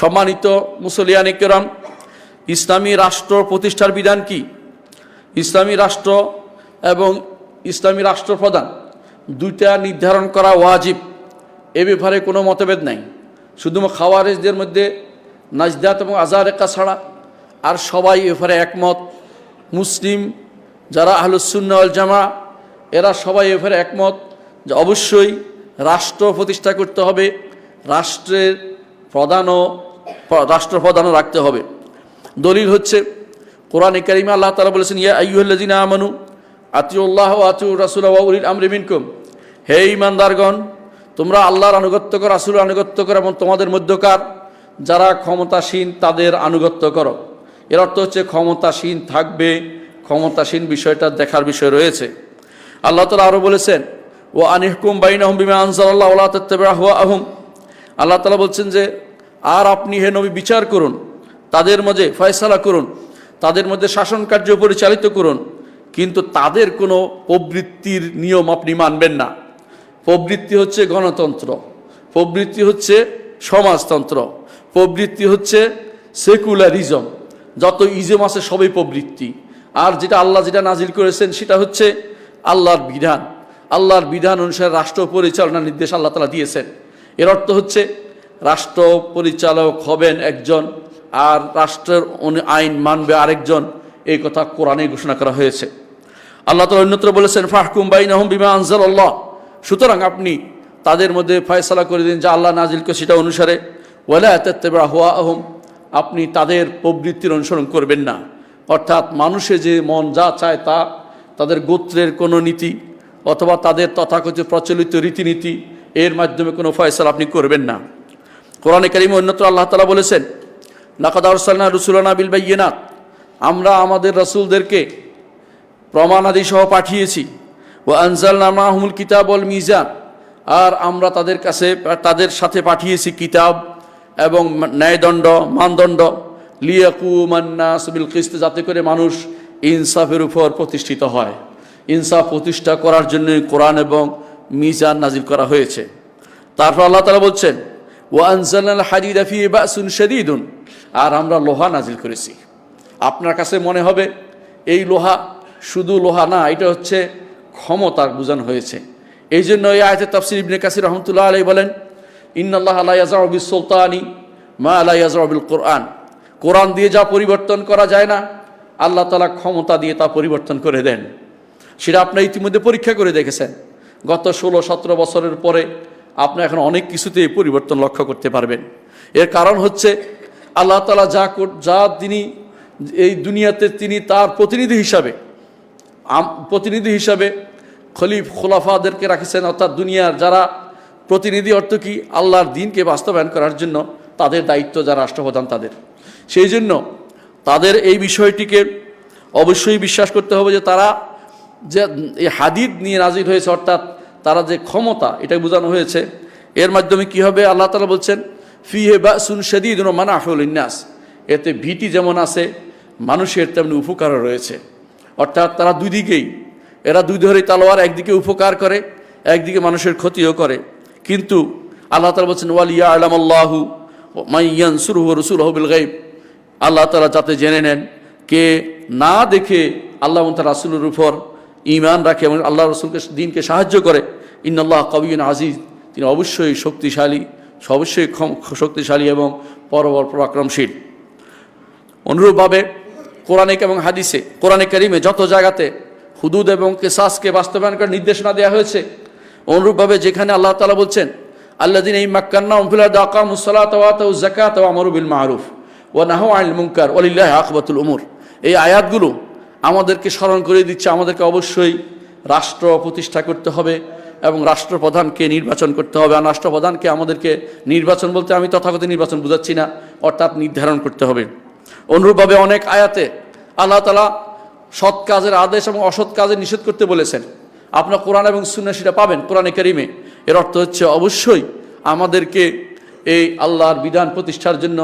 সম্মানিত মুসলিয়ানি কেরাম ইসলামী রাষ্ট্র প্রতিষ্ঠার বিধান কি? ইসলামী রাষ্ট্র এবং ইসলামী রাষ্ট্রপ্রধান দুইটা নির্ধারণ করা ওয়াজিব। এ ব্যাপারে কোনো মতভেদ নাই। শুধুমাত্র খাওয়ারেজদের মধ্যে নাজদাত এবং আজারেকা ছাড়া আর সবাই এ ব্যাপারে একমত। মুসলিম যারা আহলুসুন্নাল জামা এরা সবাই এ ব্যাপারে একমত যে অবশ্যই রাষ্ট্র প্রতিষ্ঠা করতে হবে। রাষ্ট্রের প্রধানও রাষ্ট্রপ্রধানও রাখতে হবে। দলিল হচ্ছে, কোরআন কারিমা আল্লাহ তালা বলেছেন, ইয়া আইয়ুল্লাজিনা আমানু আতিউল্লাহ আতিউ রাসুল উলিল আমরি মিনকুম। হে ইমানদারগণ তোমরা আল্লাহর আনুগত্য করো, রাসুলের আনুগত্য করো এবং তোমাদের মধ্যকার যারা ক্ষমতাসীন তাদের আনুগত্য করো। এর অর্থ হচ্ছে, ক্ষমতাসীন থাকবে, ক্ষমতাসীন বিষয়টা দেখার বিষয় রয়েছে। আল্লাহ তালা আরও বলেছেন ও আনিহকুম বাইন আহম বিমা আনসাল্লাহ আল্লাহ আহম আল্লাহ তালা বলছেন যে আর আপনি হে নবী বিচার করুন, তাদের মাঝে ফয়সালা করুন, তাদের মধ্যে শাসন কার্য পরিচালিত করুন, কিন্তু তাদের কোনো প্রবৃত্তির নিয়ম আপনি মানবেন না। প্রবৃত্তি হচ্ছে গণতন্ত্র, প্রবৃত্তি হচ্ছে সমাজতন্ত্র, প্রবৃত্তি হচ্ছে সেকুলারিজম। যত ইজম আছে সবই প্রবৃত্তি। আর যেটা আল্লাহ যেটা নাজিল করেছেন, সেটা হচ্ছে আল্লাহর বিধান। আল্লাহর বিধান অনুসারে রাষ্ট্র পরিচালনার নির্দেশ আল্লাহ তালা দিয়েছেন। এর অর্থ হচ্ছে রাষ্ট্র পরিচালক হবেন একজন, আর রাষ্ট্রের আইন মানবে আরেকজন। এই কথা কোরআনে ঘোষণা করা হয়েছে। আল্লাহ তালা অন্যত্র বলেছেন, ফাহকুম বাইন আহম বিমা আনজাল আল্লাহ সুতরাং আপনি তাদের মধ্যে ফয়সলা করে দিন যা আল্লাহ নাজিলকে সেটা অনুসারে। ওয়ালা তেত্তেবা হুয়া আহম আপনি তাদের প্রবৃত্তির অনুসরণ করবেন না। অর্থাৎ মানুষে যে মন যা চায় তা, তাদের গোত্রের কোনো নীতি অথবা তাদের তথাকথিত প্রচলিত রীতিনীতি, এর মাধ্যমে কোনো ফয়সালা আপনি করবেন না। কোরআনে কারিমে অন্যত্র আল্লাহ তালা বলেছেন, লাকাদ আরসালনা রসুলানা বিল বাইয়িনাত আমরা আমাদের রসুলদেরকে প্রমাণাদি সহ পাঠিয়েছি ও আনজালনা মাহমুল কিতাব অল মিজান আর আমরা তাদের কাছে, তাদের সাথে পাঠিয়েছি কিতাব এবং ন্যায়দণ্ড, মানদণ্ড লিয়াকু মান্না সবিল কিস্ত যাতে করে মানুষ ইনসাফের উপর প্রতিষ্ঠিত হয়। ইনসাফ প্রতিষ্ঠা করার জন্য কোরআন এবং মিজান নাজিল করা হয়েছে। তারপর আল্লাহ তালা বলছেন ও আনজাল হাদিদ আফি বাসুন শদীদুন। আর আমরা লোহা নাজিল করেছি। আপনার কাছে মনে হবে, এই লোহা শুধু লোহা না, এটা হচ্ছে ক্ষমতার বোঝানো হয়েছে। এই জন্য এই আয়তে তাফসির ইবনে কাসির রহমতুল্লাহ আলাই বলেন, ইন্নাল্লাহ আল্লাহ ইয়াজাবিল সুলতানি মা আল্লাহ ইয়াজাবিল কোরআন কোরআন দিয়ে যা পরিবর্তন করা যায় না, আল্লাহ তালা ক্ষমতা দিয়ে তা পরিবর্তন করে দেন। সেটা আপনার ইতিমধ্যে পরীক্ষা করে দেখেছেন। গত ষোলো সতেরো বছরের পরে আপনি এখন অনেক কিছুতেই পরিবর্তন লক্ষ্য করতে পারবেন। এর কারণ হচ্ছে আল্লাহ তালা যা যা তিনি এই দুনিয়াতে তিনি তার প্রতিনিধি হিসাবে প্রতিনিধি হিসাবে খলিফ খোলাফাদেরকে রাখেছেন, অর্থাৎ দুনিয়ার যারা প্রতিনিধি অর্থ কি? আল্লাহর দিনকে বাস্তবায়ন করার জন্য তাদের দায়িত্ব যারা রাষ্ট্রপ্রধান তাদের। সেই জন্য তাদের এই বিষয়টিকে অবশ্যই বিশ্বাস করতে হবে যে তারা যে এই হাদিদ নিয়ে নাজির হয়েছে, অর্থাৎ তারা যে ক্ষমতা, এটা বোঝানো হয়েছে। এর মাধ্যমে কি হবে? আল্লাহ তালা বলছেন ফি হে বা সুন সেদিন মানাফুল ইন্যাস এতে ভীতি যেমন আছে, মানুষের তেমনি উপকারও রয়েছে। অর্থাৎ তারা দুই দিকেই, এরা দুই ধরে তালোয়ার, একদিকে উপকার করে, একদিকে মানুষের ক্ষতিও করে। কিন্তু আল্লাহ তালা বলছেন ওয়ালিয়া আলাম আল্লাহু মাইয়ান সুরহ রসুল হবিল গাইব আল্লাহ তালা যাতে জেনে নেন, কে না দেখে আল্লাহ তার রাসুলের উপর ইমান রাখে এবং আল্লাহ রসুলকে দিনকে সাহায্য করে। ইন্নআল্লাহ কবিন আজিজ। তিনি অবশ্যই শক্তিশালী অবশ্যই শক্তিশালী এবং পরবর পরাক্রমশীল। অনুরূপভাবে কোরআনিক এবং হাদিসে, কোরআনে কারিমে যত জায়গাতে হুদুদ এবং কেসাসকে বাস্তবায়ন করার নির্দেশনা দেওয়া হয়েছে, অনুরূপভাবে যেখানে আল্লাহ তালা বলছেন আল্লাহ দিন এই মাক্কান্না উমফিলা দাকা মুসালাত জাকাত আমরুবিল মারুফ ও নাহ আইল মুঙ্কার ওলিল্লাহ আকবাতুল উমর। এই আয়াতগুলো আমাদেরকে স্মরণ করে দিচ্ছে, আমাদেরকে অবশ্যই রাষ্ট্র প্রতিষ্ঠা করতে হবে এবং রাষ্ট্রপ্রধানকে নির্বাচন করতে হবে। আর রাষ্ট্রপ্রধানকে আমাদেরকে নির্বাচন বলতে আমি তথাগত নির্বাচন বুঝাচ্ছি না, অর্থাৎ নির্ধারণ করতে হবে। অনুরূপভাবে অনেক আয়াতে আল্লাহ তালা সৎ কাজের আদেশ এবং অসৎ কাজে নিষেধ করতে বলেছেন। আপনার কোরআন এবং সুন্না সেটা পাবেন কোরআনে কারিমে। এর অর্থ হচ্ছে অবশ্যই আমাদেরকে এই আল্লাহর বিধান প্রতিষ্ঠার জন্য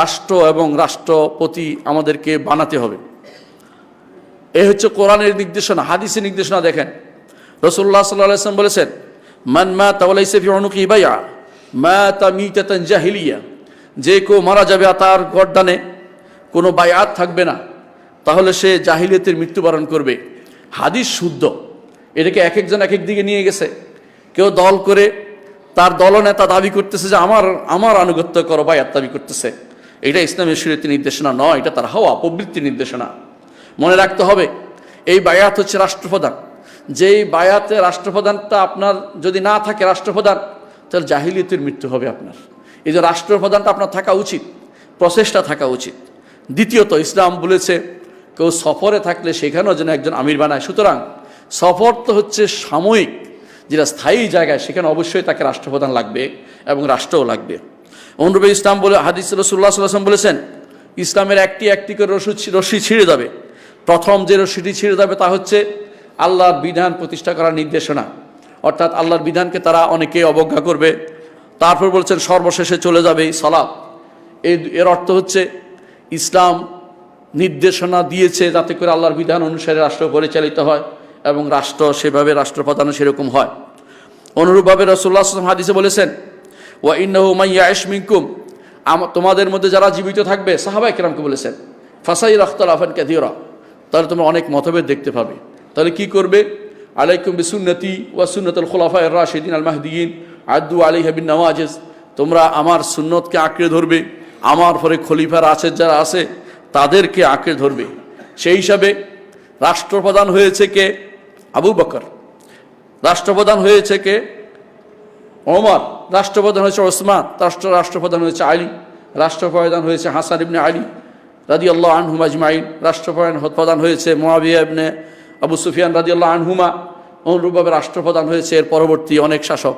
রাষ্ট্র এবং রাষ্ট্রপতি আমাদেরকে বানাতে হবে। এই হচ্ছে কোরআনের নির্দেশনা, হাদিসের নির্দেশনা দেখেন। রসুল্লাহ সাল্লাম বলেছেন, মান মা ফি অনুকি মা তা মিতাতান জাহিলিয়া, যে কেউ মারা যাবে তার গরদানে কোনো বায়াত থাকবে না, তাহলে সে জাহিলিয়তের মৃত্যুবরণ করবে। হাদিস শুদ্ধ, এটাকে এক একজন এক দিকে নিয়ে গেছে। কেউ দল করে তার দলনেতা দাবি করতেছে যে, আমার আমার আনুগত্য করো বায়াত দাবি করতেছে। এটা ইসলামের শরীয়তের নির্দেশনা নয়, এটা তার হাওয়া, প্রবৃত্তির নির্দেশনা। মনে রাখতে হবে, এই বায়াত হচ্ছে রাষ্ট্রপ্রধান। যেই বায়াতে রাষ্ট্রপ্রধানটা আপনার যদি না থাকে রাষ্ট্রপ্রধান, তাহলে জাহিলিয়তের মৃত্যু হবে আপনার। এই যে রাষ্ট্রপ্রধানটা আপনার থাকা উচিত, প্রচেষ্টা থাকা উচিত। দ্বিতীয়ত, ইসলাম বলেছে, কেউ সফরে থাকলে সেখানেও যেন একজন আমির বানায়। সুতরাং সফর তো হচ্ছে সাময়িক, যেটা স্থায়ী জায়গায়, সেখানে অবশ্যই তাকে রাষ্ট্রপ্রধান লাগবে এবং রাষ্ট্রও লাগবে। অনুরূপে ইসলাম বলে, হাদিস রসুল্লাহ সাল্লাম বলেছেন, ইসলামের একটি একটি করে রসু রশ্মি ছিঁড়ে যাবে। প্রথম যে রশ্মিটি ছিঁড়ে যাবে তা হচ্ছে আল্লাহর বিধান প্রতিষ্ঠা করার নির্দেশনা। অর্থাৎ আল্লাহর বিধানকে তারা অনেকে অবজ্ঞা করবে। তারপর বলছেন, সর্বশেষে চলে যাবে এই এই এর অর্থ হচ্ছে ইসলাম নির্দেশনা দিয়েছে যাতে করে আল্লাহর বিধান অনুসারে রাষ্ট্র পরিচালিত হয় এবং রাষ্ট্র সেভাবে রাষ্ট্রপ্রধানও সেরকম হয়। অনুরূপভাবে রসুল্লাহ আসলাম হাদিসে বলেছেন, ওয়া ইন্নাহু মাইয়া ইশমিনকুম আম, তোমাদের মধ্যে যারা জীবিত থাকবে সাহাবাই কেরামকে বলেছেন ফাসাই রখতাল আফান ক্যাদিওরা তাহলে তোমরা অনেক মতভেদ দেখতে পাবে। তাহলে কি করবে? আলাইকুম বিসুন্নতি ওয়া সুন্নতুল খোলাফা রাশিদিন আল মাহদিন আদু আলী হাবিন নওয়াজেজ। তোমরা আমার সুন্নতকে আঁকড়ে ধরবে। আমার পরে খলিফার আছে, যারা আছে, তাদেরকে আঁকড়ে ধরবে। সেই হিসাবে রাষ্ট্রপ্রধান হয়েছে কে? আবু বকর। রাষ্ট্রপ্রধান হয়েছে কে? ওমর। রাষ্ট্রপ্রধান হয়েছে ওসমান। রাষ্ট্র রাষ্ট্রপ্রধান হয়েছে আলী। রাষ্ট্রপ্রধান হয়েছে হাসান ইবনে আলী। রাদি আল্লাহ আনহুম আজমাইন। রাষ্ট্রপ্রধান প্রধান হয়েছে মোয়াবিয়া ইবনে আবু সুফিয়ান রাদি আল্লাহ আনহুমা। অনুরূপভাবে রাষ্ট্রপ্রধান হয়েছে এর পরবর্তী অনেক শাসক।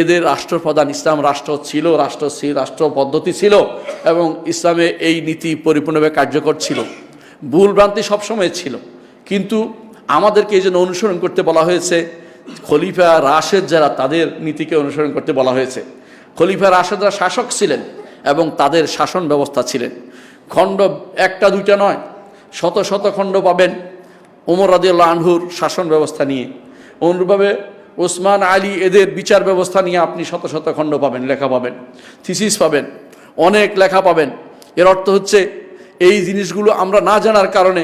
এদের রাষ্ট্রপ্রধান ইসলাম রাষ্ট্র ছিল, রাষ্ট্র রাষ্ট্র পদ্ধতি ছিল এবং ইসলামে এই নীতি পরিপূর্ণভাবে কার্যকর ছিল। ভুল ভ্রান্তি সবসময় ছিল। কিন্তু আমাদেরকে এই জন্য অনুসরণ করতে বলা হয়েছে, খলিফা রাশেদ যারা তাদের নীতিকে অনুসরণ করতে বলা হয়েছে। খলিফা রাশেদরা শাসক ছিলেন এবং তাদের শাসন ব্যবস্থা ছিলেন। খণ্ড একটা, দুইটা নয়, শত শত খণ্ড পাবেন ওমর রাদিউল্লাহ আনহুর শাসন ব্যবস্থা নিয়ে। অনুরূপভাবে ওসমান আলী এদের বিচার ব্যবস্থা নিয়ে আপনি শত শত খণ্ড পাবেন, লেখা পাবেন, থিসিস পাবেন, অনেক লেখা পাবেন। এর অর্থ হচ্ছে, এই জিনিসগুলো আমরা না জানার কারণে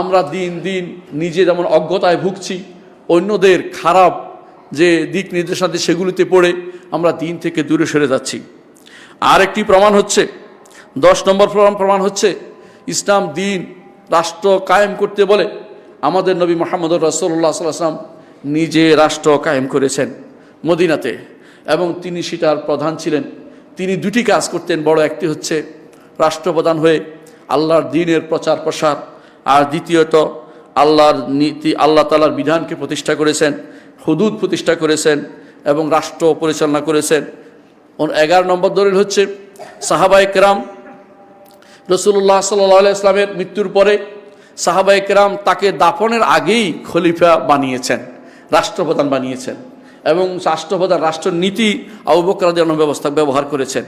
আমরা দিন দিন নিজে যেমন অজ্ঞতায় ভুগছি, অন্যদের খারাপ যে দিক নির্দেশাদি সেগুলিতে পড়ে আমরা দিন থেকে দূরে সরে যাচ্ছি। আর একটি প্রমাণ হচ্ছে দশ নম্বর প্রমাণ হচ্ছে ইসলাম, দিন, রাষ্ট্র কায়েম করতে বলে আমাদের নবী মোহাম্মদ রসল্লা সাল্লাম নিজে রাষ্ট্র কায়েম করেছেন মদিনাতে এবং তিনি সেটার প্রধান ছিলেন। তিনি দুটি কাজ করতেন। বড় একটি হচ্ছে রাষ্ট্রপ্রধান হয়ে আল্লাহর দিনের প্রচার প্রসার আর দ্বিতীয়ত আল্লাহর নীতি আল্লাহ তালার বিধানকে প্রতিষ্ঠা করেছেন, হুদুদ প্রতিষ্ঠা করেছেন এবং রাষ্ট্র পরিচালনা করেছেন। এগারো নম্বর দলিল হচ্ছে সাহাবাই কেরাম রসুল্লাহ সাল্লাহ ইসলামের মৃত্যুর পরে সাহাবাই কেরাম তাকে দাফনের আগেই খলিফা বানিয়েছেন, রাষ্ট্রপ্রধান বানিয়েছেন এবং রাষ্ট্রপ্রধান রাষ্ট্রনীতি আবুবকরাদের ব্যবস্থা ব্যবহার করেছেন।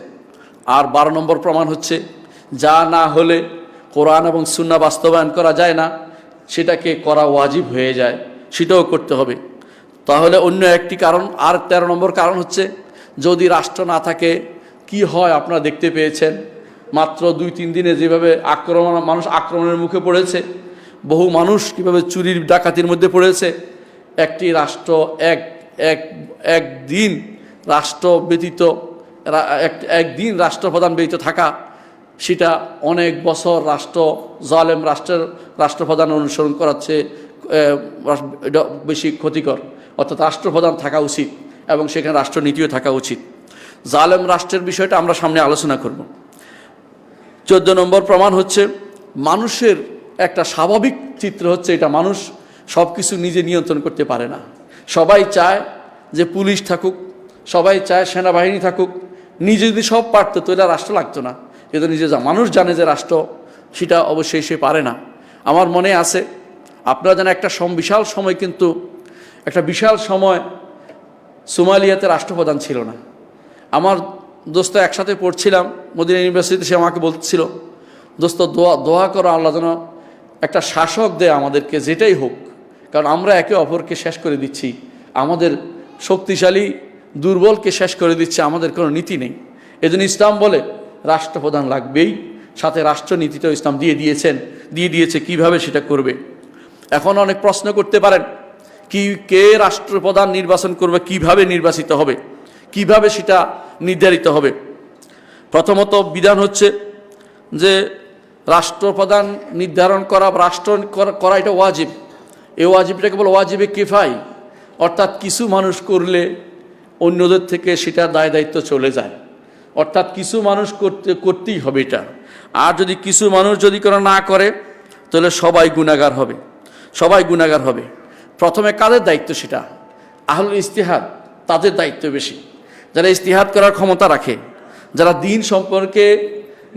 আর বারো নম্বর প্রমাণ হচ্ছে, যা না হলে কোরআন এবং সুন্না বাস্তবায়ন করা যায় না, সেটাকে করা ওয়াজিব হয়ে যায়, সেটাও করতে হবে। তাহলে অন্য একটি কারণ, আর তেরো নম্বর কারণ হচ্ছে, যদি রাষ্ট্র না থাকে, কি হয় আপনারা দেখতে পেয়েছেন? মাত্র দুই, তিন দিনে যেভাবে আক্রমণ, মানুষ আক্রমণের মুখে পড়েছে, বহু মানুষ কীভাবে চুরির ডাকাতির মধ্যে পড়েছে, একটি রাষ্ট্র এক এক, একদিন রাষ্ট্র ব্যতীত একদিন রাষ্ট্রপ্রধান ব্যতীত থাকা, সেটা অনেক বছর রাষ্ট্র, জালেম রাষ্ট্রের রাষ্ট্রপ্রধান অনুসরণ করাচ্ছে বেশি ক্ষতিকর। অর্থাৎ রাষ্ট্রপ্রধান থাকা উচিত এবং সেখানে রাষ্ট্রনীতিও থাকা উচিত। জালেম রাষ্ট্রের বিষয়টা আমরা সামনে আলোচনা করব। চোদ্দ নম্বর প্রমাণ হচ্ছে, মানুষের একটা স্বাভাবিক চিত্র হচ্ছে এটা, মানুষ সব কিছু নিজে নিয়ন্ত্রণ করতে পারে না। সবাই চায় যে পুলিশ থাকুক, সবাই চায় সেনাবাহিনী থাকুক, নিজে যদি সব পারতো তাহলে আর রাষ্ট্র লাগতো না। কিন্তু নিজে যা, মানুষ জানে যে রাষ্ট্র, সেটা অবশ্যই সে পারে না। আমার মনে আছে, আপনারা যেন একটা বিশাল সময় কিন্তু, একটা বিশাল সময় সোমালিয়াতে রাষ্ট্রপ্রধান ছিল না। আমার দোস্ত, একসাথে পড়ছিলাম, মদিনা ইউনিভার্সিটিতে সে আমাকে বলছিল, দোস্ত, দোয়া দোয়া করো আল্লাহ যেন একটা শাসক দেয় আমাদেরকে, যেটাই হোক। কারণ আমরা একে অপরকে শেষ করে দিচ্ছি। আমাদের শক্তিশালী, দুর্বলকে শেষ করে দিচ্ছে, আমাদের কোনো নীতি নেই। এজন্য ইসলাম বলে, রাষ্ট্রপ্রধান লাগবেই। সাথে রাষ্ট্রনীতিটাও ইসলাম দিয়ে দিয়েছেন, দিয়ে দিয়েছে, কীভাবে সেটা করবে। এখন অনেক প্রশ্ন করতে পারেন, কি, কে রাষ্ট্রপ্রধান নির্বাচন করবে, কীভাবে নির্বাচিত হবে? কীভাবে সেটা নির্ধারিত হবে। প্রথমত বিধান হচ্ছে যে রাষ্ট্রপ্রধান নির্ধারণ করা, রাষ্ট্র করা- এটা ওয়াজিব। এই ওয়াজিবটা কেবল ওয়াজিবে কেফাই। অর্থাৎ কিছু মানুষ করলে অন্যদের থেকে সেটা দায় দায়িত্ব চলে যায়। অর্থাৎ কিছু মানুষ করতে, করতেই হবে এটা। আর যদি কিছু মানুষ যদি কোনো না করে, তাহলে সবাই গুণাগার হবে। সবাই গুণাগার হবে। প্রথমে কাদের দায়িত্ব সেটা? আহলুল ইস্তিহাদ, তাদের দায়িত্ব বেশি। যারা ইস্তিহাদ করার ক্ষমতা রাখে, যারা দিন সম্পর্কে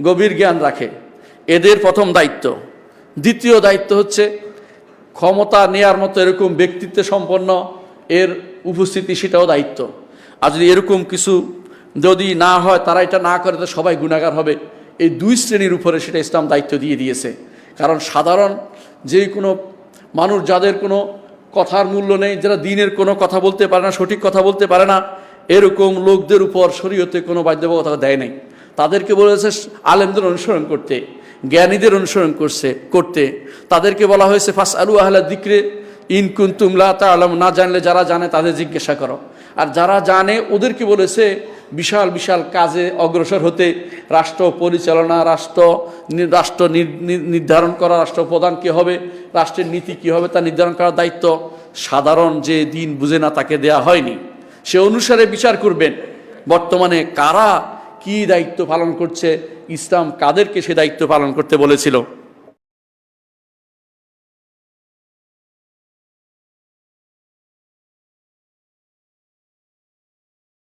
গভীর জ্ঞান রাখে, এদের প্রথম দায়িত্ব। দ্বিতীয় দায়িত্ব হচ্ছে ক্ষমতা নেয়ার মতো এরকম ব্যক্তিত্ব সম্পন্ন এর উপস্থিতি, সেটাও দায়িত্ব। আর যদি এরকম কিছু যদি না হয়, তারা এটা না করে তো সবাই গুণাগার হবে। এই দুই শ্রেণির উপরে সেটা ইসলাম দায়িত্ব দিয়ে দিয়েছে। কারণ সাধারণ যে কোনো মানুষ, যাদের কোনো কথার মূল্য নেই, যারা দিনের কোনো কথা বলতে পারে না, সঠিক কথা বলতে পারে না এরকম লোকদের উপর শরীয়তে কোনো বাধ্যবাধকতা দেয় নাই। তাদেরকে বলেছে আলেমদের অনুসরণ করতে, জ্ঞানীদের অনুসরণ করছে, করতে। তাদেরকে বলা হয়েছে ফাস আলু আহলা দিক্রে ইন কুন্তুমলা তা আলম না জানলে যারা জানে তাদের জিজ্ঞাসা করো। আর যারা জানে, ওদেরকে বলেছে, বিশাল বিশাল কাজে অগ্রসর হতে রাষ্ট্র পরিচালনা, রাষ্ট্র রাষ্ট্র নির্ধারণ করা, রাষ্ট্র প্রধান কী হবে, রাষ্ট্রের নীতি কী হবে তা নির্ধারণ করার দায়িত্ব সাধারণ যে দিন বুঝে না তাকে দেয়া হয়নি। সে অনুসারে বিচার করবেন। বর্তমানে কারা কি দায়িত্ব পালন করছে? ইসলাম কাদেরকে সে দায়িত্ব পালন করতে বলেছিল?